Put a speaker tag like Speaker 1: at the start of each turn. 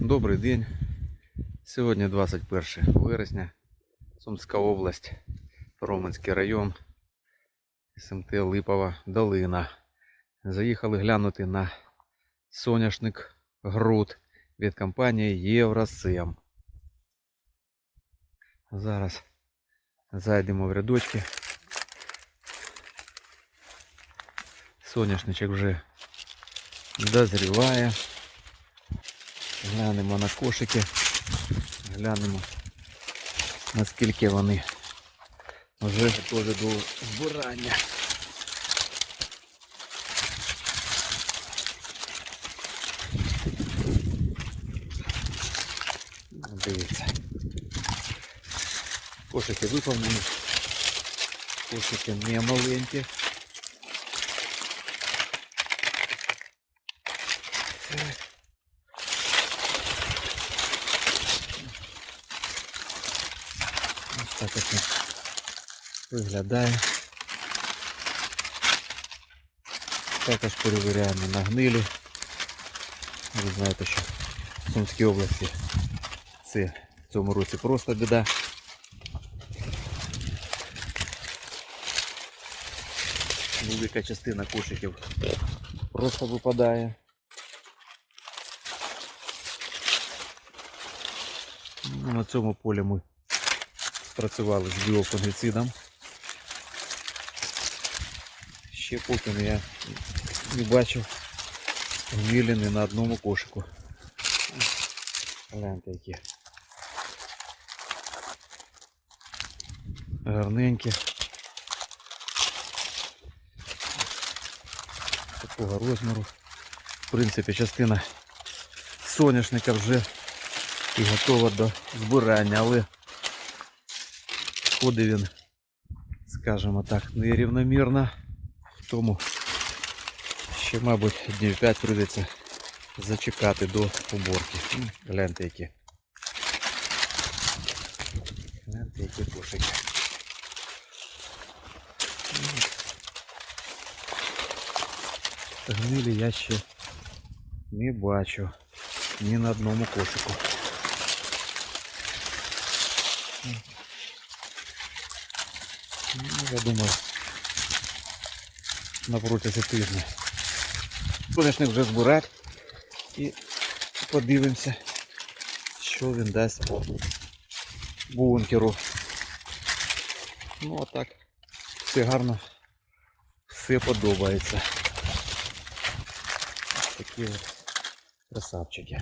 Speaker 1: Добрий день. Сьогодні 21 вересня. Сумська область, Роменський район, СМТ Липова Долина. Заїхали глянути на соняшник Груд від компанії Євросем. Зараз зайдемо в рядочки. Соняшничок вже дозріває. Глянемо на кошики. Глянемо наскільки вони вже готові до збирання. Дивіться. Кошики виповнені. Кошики не маленькі. Ось так от виглядає. Також перевіряємо на гнилі. Ви знаєте, що в Сумській області це в цьому році просто біда. Велика частина кошиків просто випадає. На цьому полі ми працювали з біофунгіцидом. Ще поки я не бачив ні на одному кошику. Гляньте які. Гарненькі. Такого розміру. В принципі, частина соняшника вже і готова до збирання, але ходить він, скажімо так, нерівномірно. Тому ще, мабуть, днів 5 прийдеться зачекати до уборки. Гляньте які. Гляньте які кошики. Гнилі я ще не бачу ні на одному кошику. Ну, я думаю, на протязі тижня. Будеш вже збирати і подивимося, що він дасть по бункеру. Ну а так, все гарно, все подобається. Такі от красавчики.